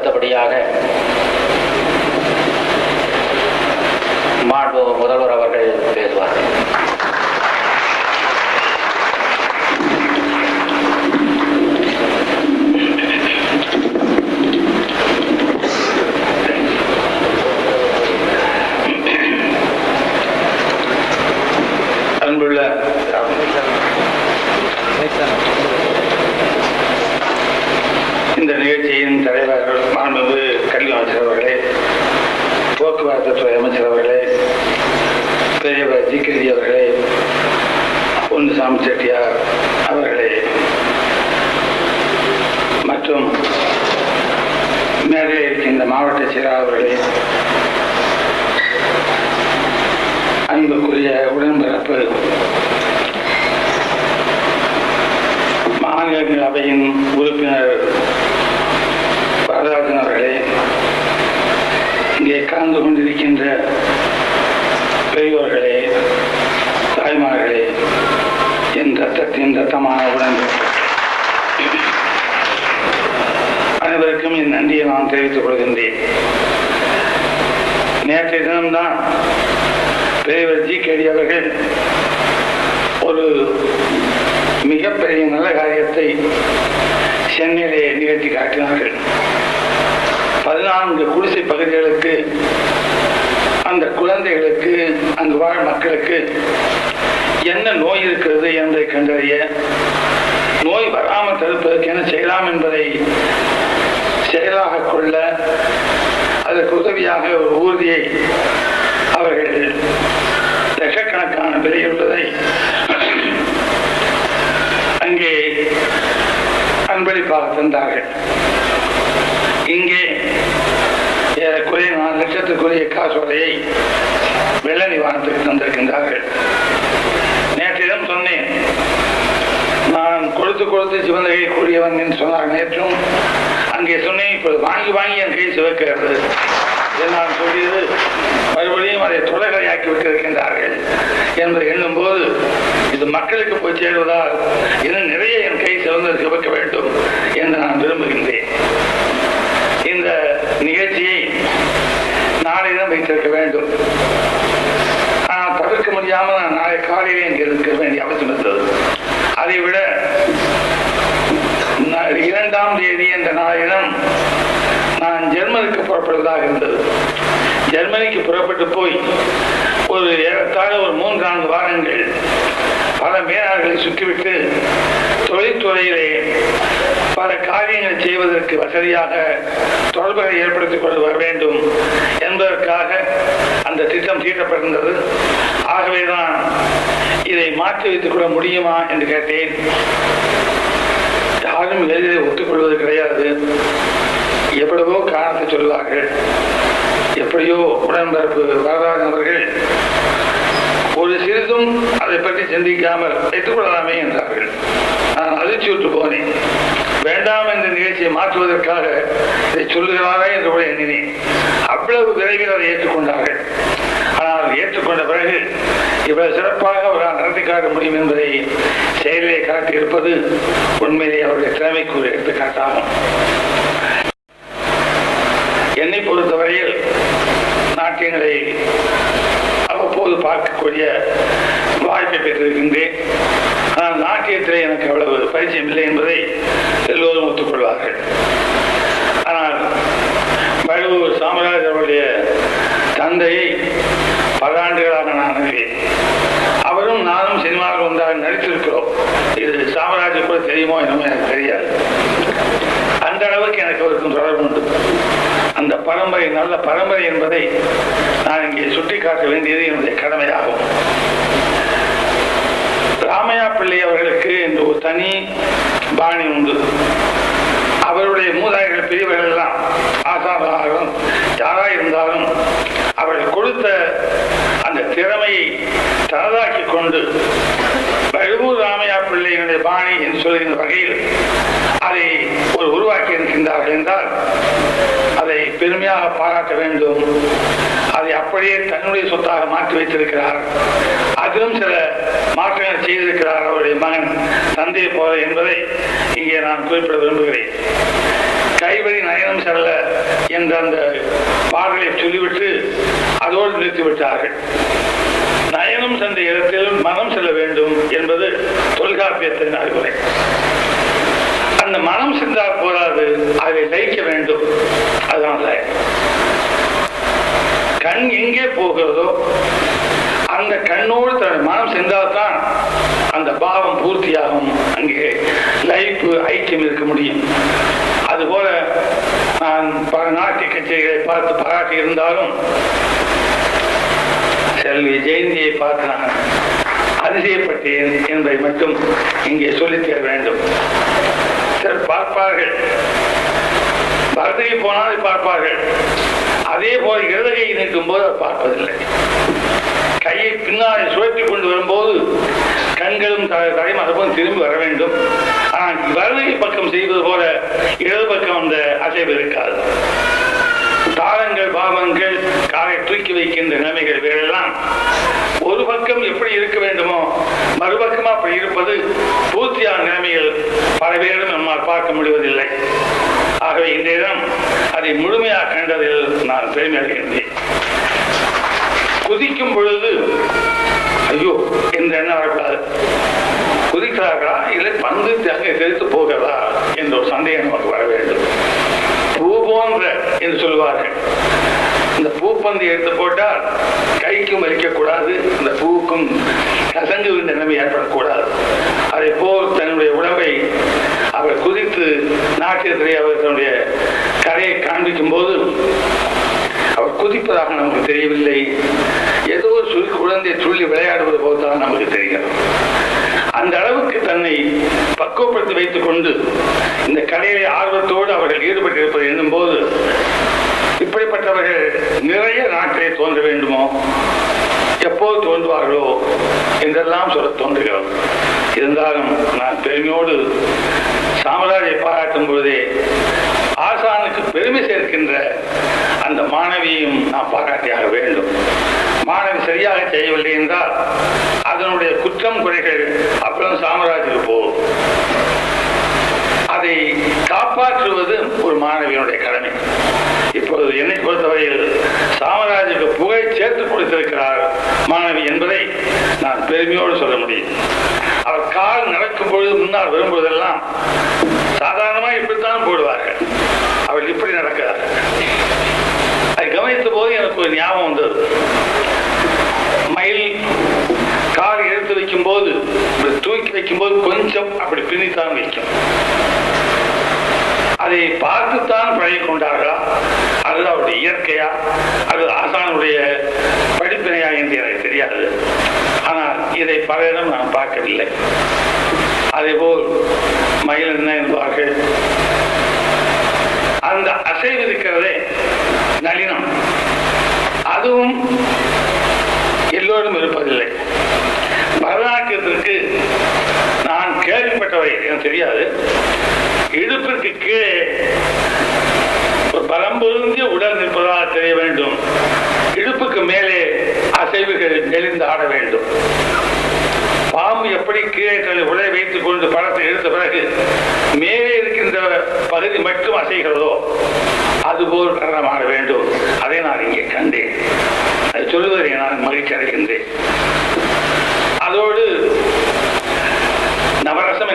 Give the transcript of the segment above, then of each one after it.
அடுத்தபடியாக மாண்பு முதல்வர் அவர்கள் பேசுவார்கள் அன்புள்ள நிகழ்ச்சியின் தலைவர் மாண்புமிகு கல்வி அமைச்சர் அவர்களே போக்குவரத்து துறை அமைச்சர் அவர்களே பெரியவர் ஜிகிரி அவர்களே பொன்னுசாமி செட்டியார் அவர்களே மற்றும் மேலே இருக்கின்ற மாவட்ட செயலாளர் அவர்களே அன்புக்குரிய உடன்பிறப்பு மாநிலங்களவையின் உறுப்பினர் வரதராஜன் அவர்களே இங்கே கலந்து கொண்டிருக்கின்ற பெரியோர்களே தாய்மார்களே என் ரத்தத்தின் ரத்தமான உடன்பிறப்பு அனைவருக்கும் என் நன்றியை நான் தெரிவித்துக் கொள்கின்றேன். நேற்றைய தினம்தான் பெரியவர் ஜி. கேடி அவர்கள் ஒரு மிகப்பெரிய நல்ல காரியத்தை சென்னையிலே நிகழ்த்தி காட்டினார்கள். பதினான்கு குடிசை பகுதிகளுக்கு அந்த குழந்தைகளுக்கு அங்கு வாழ் மக்களுக்கு என்ன நோய் இருக்கிறது என்பதை கண்டறிய நோய் வராமல் தடுப்பதற்கு என்ன செய்யலாம் என்பதை செயலாக கொள்ள அதற்கு உதவியாக ஒரு ஊர்தியை அவர்கள் லட்சக்கணக்கான விலையுள்ளதை அங்கே அன்பளிப்பாக தந்தார்கள். இங்கே ஏறக்குறைய நாலு லட்சத்துக்குரிய காசோலையை வெள்ள நிவாரணத்துக்கு தந்திருக்கின்றார்கள். நேற்றிடம் சொன்னேன் நான் கொடுத்து கொடுத்து சிவந்தகை கூறியவன் என்று சொன்னார் நேற்றும். அங்கே சொன்னேன் இப்போது வாங்கி வாங்கி என் கை சிவக்கிறது என்று நான் சொல்லியது மறுபடியும் அதை தொலைகளையாக்கி விட்டிருக்கின்றார்கள் என்பதை எண்ணும்போது இது மக்களுக்கு போய் சேருவதால் இன்னும் நிறைய என் கை சிவந்து சிவக்க வேண்டும் என்று நான் விரும்புகின்றேன் இந்த நிகழ்ச்சியை நாளையிடம் வைத்திருக்க வேண்டும் ஆனால் தவிர்க்க முடியாமல் நான் நாளை காலையிலே இங்கே இருக்க வேண்டிய அவசியம் இருந்தது அதை விட நா- இரண்டாம் தேதி என்ற நாளிடம் நான் ஜெர்மனிக்கு புறப்படுவதாக இருந்தது. ஜெர்மனிக்கு புறப்பட்டு போய் ஒரு ஏறத்தாழ ஒரு மூன்று நான்கு வாரங்கள் பல மேலாளர்களை சுற்றிவிட்டு தொழில்துறையிலே பல காரியங்களை செய்வதற்கு வசதியாக தொடர்புகளை ஏற்படுத்திக் கொண்டு வர வேண்டும் என்பதற்காக அந்த திட்டம் தீட்டப்பட்டிருந்தது. ஆகவேதான் இதை மாற்றி வைத்துக் கொள்ள முடியுமா என்று கேட்டேன். யாரும் எளிதில் ஒத்துக்கொள்வது கிடையாது. எவ்வளவோ காரணத்தை சொல்வார்கள் எப்படியோ உடன்பிறப்பு வரதாஜன் அவர்கள் ஒரு சிறிதும் அதை பற்றி சிந்திக்காமல் வைத்துக் கொள்ளலாமே என்றார்கள். நான் அதிர்ச்சியுற்று போனேன். வேண்டாம் என்ற நிகழ்ச்சியை மாற்றுவதற்காக இதை சொல்லுகிறாரா என்று கூட எண்ணினேன். அவ்வளவு விரைவில் அதை ஏற்றுக்கொண்டார்கள். ஆனால் ஏற்றுக்கொண்ட பிறகு இவ்வளவு சிறப்பாக அவரால் நடத்தி காட்ட முடியும் என்பதை செயலிலே காட்டியிருப்பது உண்மையிலே அவருடைய திறமைக்கு ஒரு எடுத்துக்காட்டாகும். என்னை பொறுத்தவரையில் நாட்டியங்களை அவ்வப்போது பார்க்கக்கூடிய வாய்ப்பை பெற்றிருக்கின்றேன். ஆனால் நாட்டியத்திலே எனக்கு அவ்வளவு பரிச்சயம் இல்லை என்பதை எல்லோரும் ஒத்துக்கொள்வார்கள். ஆனால் பழுவூர் சாமராஜ் அவருடைய தந்தையை பல ஆண்டுகளாக நான் அவரும் நானும் சினிமாவில் ஒன்றாக நடித்திருக்கிறோம். இது சாமராஜ் கூட தெரியுமோ என்னமோ எனக்கு தெரியாது. அந்த அளவுக்கு எனக்கு அவருக்கும் தொடர்பு உண்டு. அந்த பரம்பரை நல்ல பரம்பரை என்பதை நான் இங்கே சுட்டிக்காட்ட வேண்டியது என்னுடைய கடமையாகும். ராமையா பிள்ளை அவர்களுக்கு என்று ஒரு தனி பாணி உண்டு. அவருடைய மூதாதைகள் பெரியவர்கள் எல்லாம் ஆசானாலும் யாராக இருந்தாலும் அவர்கள் கொடுத்த அந்த திறமையை தனதாக்கி கொண்டு பழுவூர் ராமையா பிள்ளையினுடைய பாணி என்று சொல்கின்ற வகையில் அதை ஒரு உருவாக்கி இருக்கின்றார்கள் என்றால் அதை பெருமையாக பாராட்ட வேண்டும். அதை அப்படியே தன்னுடைய சொத்தாக மாற்றி வைத்திருக்கிறார். அதிலும் சில மாற்றங்கள் செய்திருக்கிறார் அவருடைய மகன் தந்தையை போல என்பதை இங்கே நான் குறிப்பிட விரும்புகிறேன். கைவழி நயனம் செல்ல என்ற அந்த பாடலை சொல்லிவிட்டு அதோடு நிறுத்திவிட்டார்கள். நயனம் சென்ற இடத்தில் மனம் செல்ல வேண்டும் என்பது தொல்காப்பியத்தின் அறிவுரை. அந்த மனம் சென்றால் போராது அதை லயிக்க வேண்டும். அதுதான் லயம். கண் எங்கே போகிறதோ அந்த கண்ணோடு தன் மனம் சென்றால்தான் அந்த பாவம் பூர்த்தியாகும். அங்கே லைஃப் ஐக்கியம் இருக்க முடியும். அதுபோல நான் பல நாட்டிய கச்சேரிகளை பார்த்து பாராட்டி இருந்தாலும் செல்வி ஜெயந்தியை பார்த்து நான் அதிசயப்பட்டேன் என்பதை மட்டும் இங்கே சொல்லித்தர வேண்டும். சிலர் பார்ப்பார்கள். பரதகை போனால் பார்ப்பார்கள். அதே போல இடதுகை நிற்கும் போது அதை பார்ப்பதில்லை. கையை பின்னால் சுழற்றி கொண்டு வரும்போது கண்களும் த- தலையும் திரும்பி வர வேண்டும். ஆனால் வலதுகை பக்கம் செய்வது போல இடது பக்கம் அந்த அசைவு இருக்காது. தாளங்கள் பாவங்கள் காலை தூக்கி வைக்கின்ற நிலைமைகள் வேறெல்லாம் ஒரு பக்கம் எப்படி இருக்க வேண்டுமோ மறுபக்கமா அப்படி இருப்பது பூர்த்தியான நிலைமைகள் பல பேரும் நம்மால் பார்க்க முடிவதில்லை. ஆகவே இந்த இடம் அதை முழுமையாக கண்டதில் நான் பெருமை அடைகின்றேன். குதிக்கும் பொழுது ஐயோ என்ற எண்ணம் வரக்கூடாது குதிக்கிறார்களா இல்லை பந்து அங்கே தெரித்து போகிறதா என்ற ஒரு சந்தேகம் நமக்கு வர வேண்டும். பூ போன்ற என்று சொல்வார்கள் இந்த பூப்பந்து எடுத்து போட்டால் கைக்கும் வலிக்கக்கூடாது இந்த பூவுக்கும் கசங்கு விழுந்த நிலைமை ஏற்படக்கூடாது. அதை போல் தன்னுடைய உடம்பை அவர் குதித்து நாட்டியத்திலே அவர் தன்னுடைய கரையை காண்பிக்கும் போது அவர் குதிப்பதாக நமக்கு தெரியவில்லை. ஏதோ ஒரு சுழி குழந்தை துள்ளி விளையாடுவது போல் தான் நமக்கு தெரியும் அந்த அளவுக்கு தன்னை பக்குவப்படுத்தி வைத்துக் கொண்டு இந்த கலையிலே ஆர்வத்தோடு அவர்கள் ஈடுபட்டிருப்பதை எண்ணும்போது இப்படிப்பட்டவர்கள் நிறைய நாட்டிலே தோன்ற வேண்டுமோ? எப்போது தோன்றுவார்களோ என்றெல்லாம் சொல்ல தோன்றுகிறது. இருந்தாலும் நான் பெருமையோடு சாமராஜை பாராட்டும் பொழுதே ஆசானுக்கு பெருமை சேர்க்கின்ற அந்த மாணவியையும் நாம் பாராட்டியாக வேண்டும். மாணவி சரியாக செய்யவில்லை என்றால் அதனுடைய குற்றம் குறைகள். அப்புறம் சாம்ராஜ்யம் போகும். அதை காப்பாற்றுவது ஒரு மாணவியினுடைய கடமை. இப்பொழுது என்னை பொறுத்தவரையில் சாமராஜுக்கு புகை சேர்த்து கொடுத்திருக்கிறார் மாணவி என்பதை நான் பெருமையோடு சொல்ல முடியும். அவர் கால் நடக்கும் பொழுது முன்னால் வரும்போதெல்லாம் சாதாரணமாக இப்படித்தான் போடுவார்கள். அவள் இப்படி நடக்கிறார் அதை கவனித்த போது எனக்கு ஒரு ஞாபகம் வந்தது மயில் கால் வைக்கும் போது இப்படி தூக்கி வைக்கும் போது கொஞ்சம் அப்படி பின்னித்தான் வைக்கும். அதை பார்த்துத்தான் பழகி கொண்டார்களா? அது அவருடைய இயற்கையா? அது ஆசானுடைய படிப்பினையா என்று எனக்கு தெரியாது. ஆனால் இதை பலரிடம் நான் பார்க்கவில்லை. அதேபோல் மயில் என்ன என்பார்கள்? அந்த அசைவு இருக்கிறதே நளினம். அதுவும் எல்லோரும் இருப்பதில்லை பரதநாட்டியத்திற்கு நான் கேள்விப்பட்டவை எனக்கு தெரியாது. இடுப்பிற்கு கீழே ஒரு பலம் பொருந்திய உடல் நிற்பதாக தெரிய வேண்டும். இடுப்புக்கு மேலே அசைவுகள் நெளிந்து ஆட வேண்டும். பாம்பு எப்படி கீழே தன்னை உடலை வைத்துக் கொண்டு படத்தை எடுத்த பிறகு மேலே இருக்கின்ற பகுதி மட்டும் அசைகிறதோ அதுபோல் நடனம் ஆட வேண்டும். அதை நான் இங்கே கண்டேன். அது சொல்லுவதை நான் மகிழ்ச்சி அடைகின்றேன் அதோடு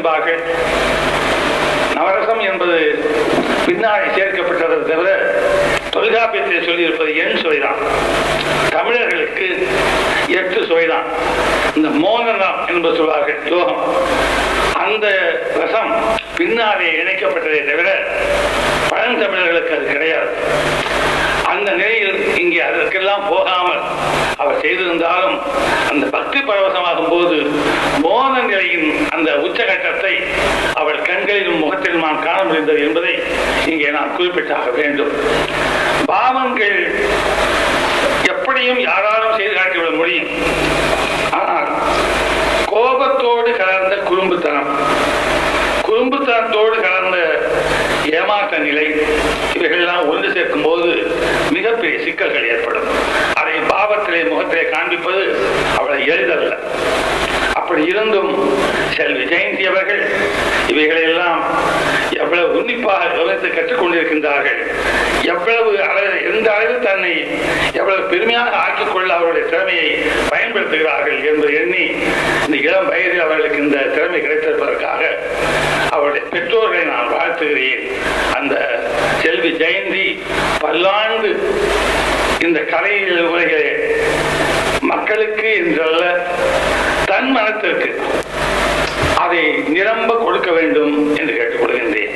என்பார்கள். நவரசம் என்பது பின்னாடி சேர்க்கப்பட்டதை தவிர தொல்காப்பியத்தில் சொல்லியிருப்பது எண் சுவைதான். தமிழர்களுக்கு எட்டு சுவைதான். இந்த மோகனம் என்பது சொல்வார்கள் யோகம் அந்த ரசம் பின்னாலே இணைக்கப்பட்டதை தவிர பழந்தமிழர்களுக்கு அது கிடையாது. அந்த நிலையில் இங்கே அதற்கெல்லாம் போகாமல் அவர் செய்திருந்தாலும் அந்த பக்தி பரவசமாகும் போது மோன நிலையின் அந்த உச்சகட்டத்தை அவள் கண்களிலும் முகத்திலும் நான் காண முடிந்தது என்பதை இங்கே நான் குறிப்பிட்டாக வேண்டும். பாவங்கள் எப்படியும் யாராலும் செய்து காட்டிவிட முடியும். ஆனால் கோபத்தோடு கலந்த குறும்புத்தனம் குறும்புத்தனத்தோடு கலந்த ஏமாற்ற நிலை இவைகளெல்லாம் ஒன்று சேர்க்கும் போது மிகப்பெரிய சிக்கல்கள் ஏற்படும். அதை முகத்திலே காண்பிப்பது அவ்வளவு எளிதல்ல. அப்படி இருந்தும் செல்வி ஜெயந்தி அவர்கள் இவைகளையெல்லாம் எவ்வளவு உன்னிப்பாக கவனித்து கற்றுக்கொண்டிருக்கின்றார்கள். எவ்வளவு அளவு எந்த அளவில் தன்னை எவ்வளவு பெருமையாக ஆக்கிக்கொள்ள அவருடைய திறமையை பயன்படுத்துகிறார்கள் என்று எண்ணி இந்த இளம் வயதில் அவர்களுக்கு இந்த திறமை கிடைத்திருப்பதற்காக அவருடைய பெற்றோர்களை நான் வாழ்த்துகிறேன். அந்த செல்வி ஜெயந்தி பல்லாண்டு இந்த கலையில் உலகிலே மக்களுக்கு என்றல்ல தன் மனத்திற்கு அதை நிரம்ப கொடுக்க வேண்டும் என்று கேட்டுக்கொள்கின்றேன்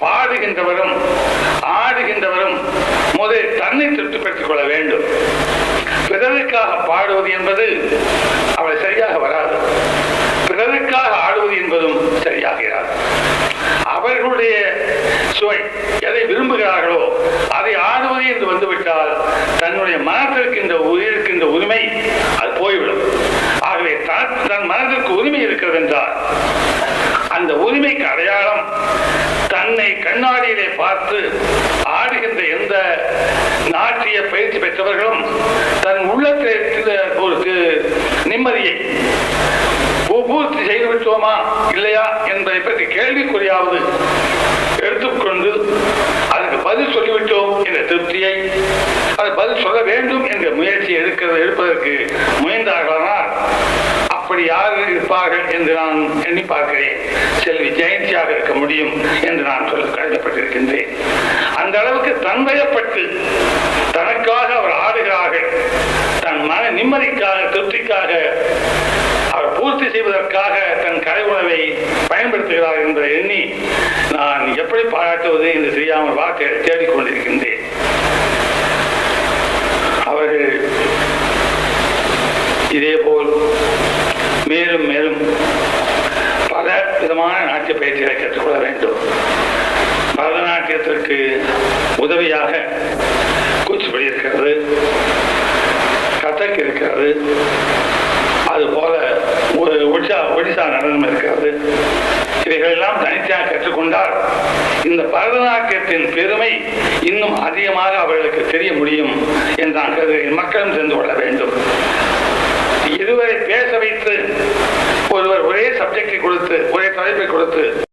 பாடுகின்றவரும் ஆடுகின்றவரும் முதலில் தன்னை திருப்திப்படுத்திக் கொள்ள வேண்டும். பிறருக்காக பாடுவது என்பது அவளை சரியாக வராது. பிறருக்காக ஆடுவது என்பதும் சரியாகிறார் அவர்களுடைய சுவை எதை விரும்புகிறார்களோ அதை ஆடுவது என்று வந்துவிட்டால் தன்னுடைய மனத்திற்கு இந்த உயிருக்கு இந்த உரிமை அது போய்விடும். ஆகவே தான் தன் மனதிற்கு உரிமை இருக்கிறது என்றால் அந்த உரிமைக்கு அடையாளம் தன்னை கண்ணாடியிலே பார்த்து ஆடுகின்ற எந்த நாட்டிய பயிற்சி பெற்றவர்களும் தன் உள்ளத்தில் ஒரு நிம்மதியை பூர்த்தி செய்து விட்டோமா இல்லையா என்பதை பற்றி கேள்விக்குறியாவது எடுத்துக்கொண்டு அதுக்கு பதில் சொல்லிவிட்டோம் என்ற திருப்தியை அது பதில் சொல்ல வேண்டும் என்ற முயற்சி எடுக்கிறது எடுப்பதற்கு முயன்றார்களானால் அப்படி யார் இருப்பார்கள் என்று நான் எண்ணி பார்க்கிறேன். செல்வி ஜெயந்தியாக இருக்க முடியும் என்று நான் சொல்ல கடமைப்பட்டிருக்கின்றேன் அந்த அளவுக்கு தன்மயப்பட்டு தனக்காக அவர் ஆடுகிறார்கள். தன் மன நிம்மதிக்காக திருப்திக்காக அவர் பூர்த்தி செய்வதற்காக தன் கலை உணவை பயன்படுத்துகிறார் என்பதை எண்ணி நான் எப்படி பாராட்டுவது என்று தெரியாமல் வார்த்தைகளை தேடிக்கொண்டிருக்கின்றேன். அவர்கள் இதேபோல் மேலும் மேலும் பல விதமான நாட்டிய பயிற்சிகளை கற்றுக்கொள்ள வேண்டும். பரதநாட்டியத்திற்கு உதவியாக கூச்சிப்படி இருக்கிறது கதக் இருக்கிறது அதுபோல ஒரு ஒடிசா ஒடிசா நடனம் இருக்கிறது. இவைகளெல்லாம் தனித்தனியாக கற்றுக்கொண்டால் இந்த பரதநாட்டியத்தின் பெருமை இன்னும் அதிகமாக அவர்களுக்கு தெரிய முடியும் என்று நான் கருதுகிறேன். மக்களும் தெரிந்து கொள்ள வேண்டும். இருவரை பேச வைத்து ஒருவர் ஒரே சப்ஜெக்டை கொடுத்து ஒரே தலைப்பை கொடுத்து